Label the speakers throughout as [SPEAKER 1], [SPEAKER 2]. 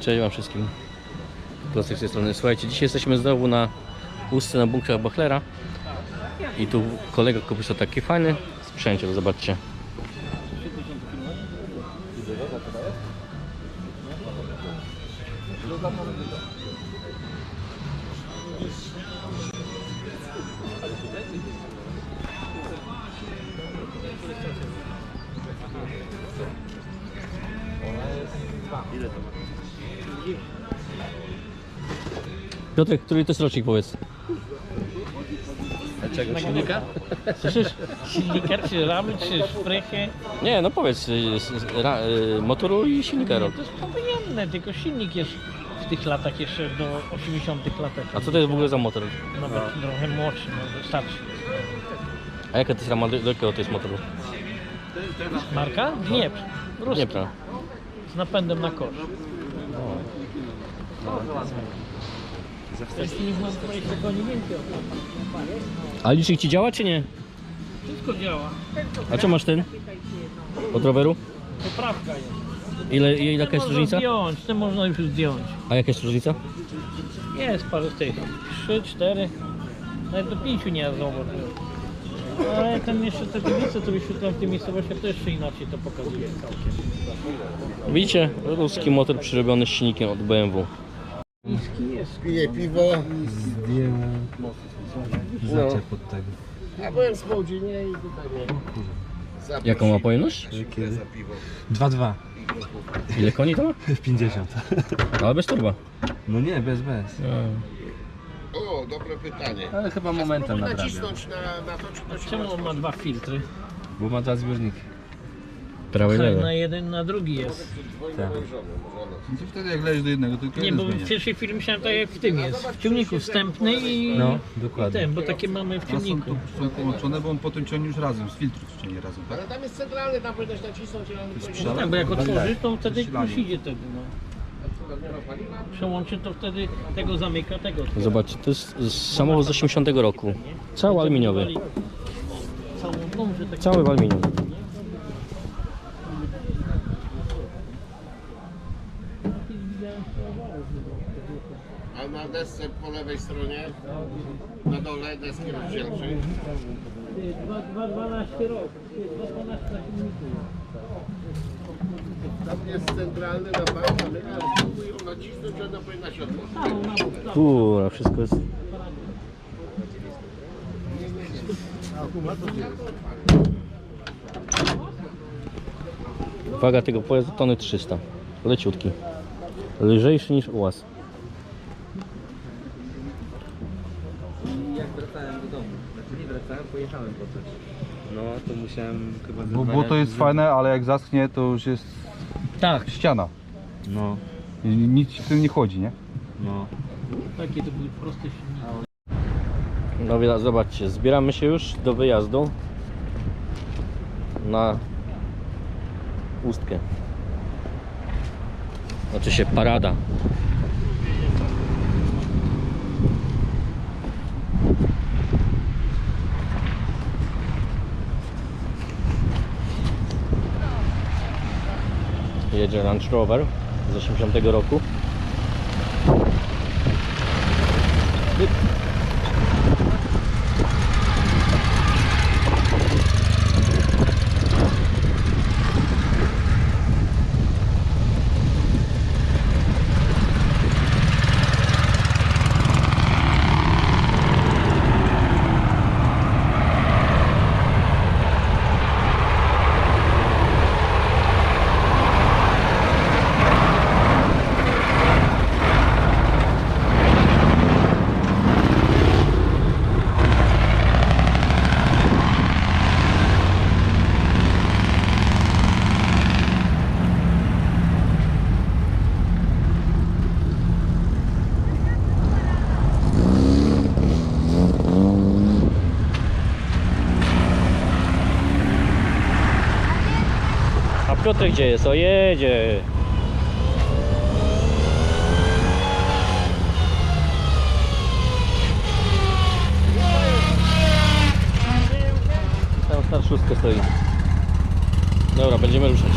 [SPEAKER 1] Cześć wam wszystkim. Klocek z tej strony. Słuchajcie, dzisiaj jesteśmy znowu na ustce na bunkrach Bachlera. I tu kolega kupił sobie taki fajny sprzęciel, zobaczcie. Piotrek, który to jest rocznik powiedz? Dlaczego? Silnika?
[SPEAKER 2] Słyszysz? Silnika, czy ramy, czy szprychy?
[SPEAKER 1] Nie, no powiedz, y, s- s- ra, y, motoru i silnika rok.
[SPEAKER 2] To jest powojenne, tylko silnik jest w tych latach jeszcze do 80 latach.
[SPEAKER 1] A co to jest w ogóle za motor?
[SPEAKER 2] Nawet trochę młodszy, może starszy.
[SPEAKER 1] A jaka to jest rama, do do jakiego to jest motoru?
[SPEAKER 2] Marka? Dniepr. Ruski.
[SPEAKER 1] Dniepra.
[SPEAKER 2] Z napędem na kosz. Jest niż mam 20 koni więcej od tam.
[SPEAKER 1] A licznik ci działa czy nie?
[SPEAKER 2] Wszystko działa.
[SPEAKER 1] A co masz ten? Od roweru?
[SPEAKER 2] Poprawka jest.
[SPEAKER 1] Ile, ile jaka jest różnica?
[SPEAKER 2] zdjąć, to można już zdjąć.
[SPEAKER 1] A jaka jest różnica?
[SPEAKER 2] Jest parę tych. 3, 4, nawet do 5 nie zauważyłem. Ale ten jeszcze te tablice, co wyświetlam w tej miejscowości, to jeszcze inaczej to pokazuje całkiem.
[SPEAKER 1] Widzicie? Ruski motor przyrobiony silnikiem od BMW.
[SPEAKER 3] Piję piwo,
[SPEAKER 4] Zdjęłem zaczep pod tego.
[SPEAKER 3] a byłem w Smołdzinie i tutaj zaprosili
[SPEAKER 1] Jaką ma pojemność?
[SPEAKER 4] Kiedy?
[SPEAKER 3] za piwo.
[SPEAKER 4] 2-2.
[SPEAKER 1] Ile koni to ma?
[SPEAKER 4] 50.
[SPEAKER 1] Ale bez turba.
[SPEAKER 4] No nie, bez, bez.
[SPEAKER 3] O, dobre pytanie.
[SPEAKER 4] Ale chyba momentem nadrabia.
[SPEAKER 3] nacisnąć na, na to, czy to się
[SPEAKER 2] Czemu on ma dwa filtry?
[SPEAKER 4] Bo ma dwa zbiorniki.
[SPEAKER 1] Prawe i
[SPEAKER 2] Na jeden, na drugi jest.
[SPEAKER 4] Tak.
[SPEAKER 5] No to wtedy jak lejesz do jednego, to tylko
[SPEAKER 2] Nie,
[SPEAKER 5] jeden
[SPEAKER 2] bo w pierwszej chwili myślałem tak jak w tym jest. W ciągniku wstępny i,
[SPEAKER 4] No,
[SPEAKER 2] i
[SPEAKER 4] dokładnie.
[SPEAKER 2] ten, bo takie mamy w
[SPEAKER 5] A są
[SPEAKER 2] ciągniku.
[SPEAKER 5] tu są połączone, bo on potem ciągnie już razem, z filtru ciągnie razem, tak?
[SPEAKER 3] Ale tam jest centralny, tam powinieneś nacisnąć i on
[SPEAKER 5] sprzęt?
[SPEAKER 2] Tak, bo jak otworzysz, to wtedy już idzie tego. No. Przełączy to wtedy tego zamyka, tego. otwiera.
[SPEAKER 1] Zobaczcie, to jest z- samochód z 80 roku. Cały aluminiowy.
[SPEAKER 2] Całą tak
[SPEAKER 1] Cały w aluminium.
[SPEAKER 3] A na desce po lewej stronie, na dole deski rozdzielczej.
[SPEAKER 2] 2,12 rok. 2,12 na.
[SPEAKER 3] Tam jest centralny na bank, a my ale spróbuj ją nacisnąć, ona powinna się
[SPEAKER 2] na całą.
[SPEAKER 1] Kurwa, wszystko jest... Waga tego pojazdu tony 300. Leciutki. Lżejszy niż ułaz.
[SPEAKER 4] Jak wracałem do domu, znaczy nie wracałem, pojechałem po coś. No, to musiałem chyba...
[SPEAKER 5] Bo,
[SPEAKER 4] dwa
[SPEAKER 5] bo to
[SPEAKER 4] razy
[SPEAKER 5] jest fajne, ale jak zaschnie, to już jest
[SPEAKER 2] Tak,
[SPEAKER 5] ściana.
[SPEAKER 4] No,
[SPEAKER 5] I nic ci w tym nie chodzi, nie?
[SPEAKER 4] no.
[SPEAKER 2] takie to były proste silniki.
[SPEAKER 1] No więc zobaczcie, zbieramy się już do wyjazdu na ustkę. Znaczy się parada. Jedzie Range Rover z 80 roku. A Piotr gdzie jest? O jedzie. Tam na szóstkę stoi. Dobra, będziemy ruszać.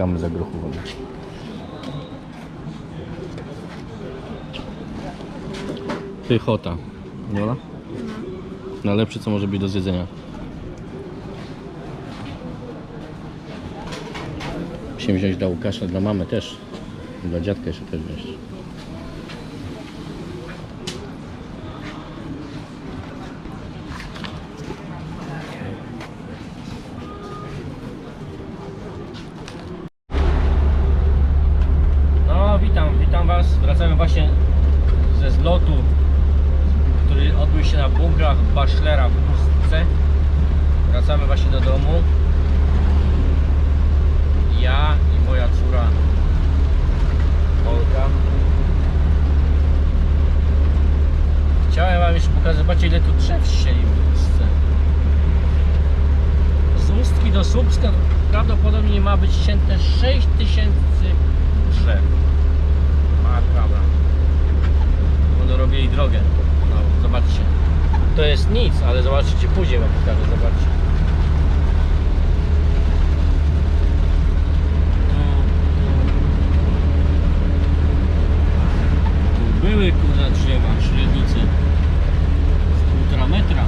[SPEAKER 1] Czekamy za grochówą. Pychota. Dobra? Najlepsze co może być do zjedzenia. Musimy wziąć dla Łukasza, dla mamy też. Dla dziadka jeszcze też wziąć. Was. Wracamy właśnie ze zlotu, który odbył się na bunkrach Bachelera w Pustce. Wracamy właśnie do domu. Ja i moja córa Olga. Chciałem Wam jeszcze pokazać, zobaczcie ile tu drzew ścieli w Pustce. Z Ustki do Słupska prawdopodobnie ma być ścięte 6000 drzew. Naprawdę. Będą robili drogę. No, zobaczcie. To jest nic, ale zobaczycie później wam pokażę, zobaczcie. Tu, tu były kurze drzewa, średnice. Z półtora metra.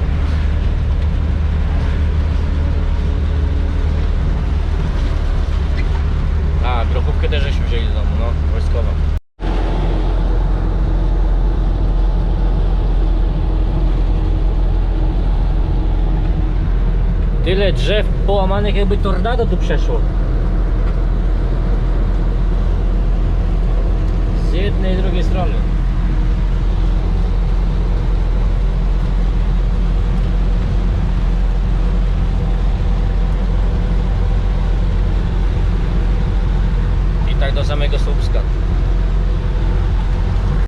[SPEAKER 1] A, grochówkę też żeśmy wzięli do domu, no, wojskowa. Tyle drzew połamanych, jakby tornado tu przeszło.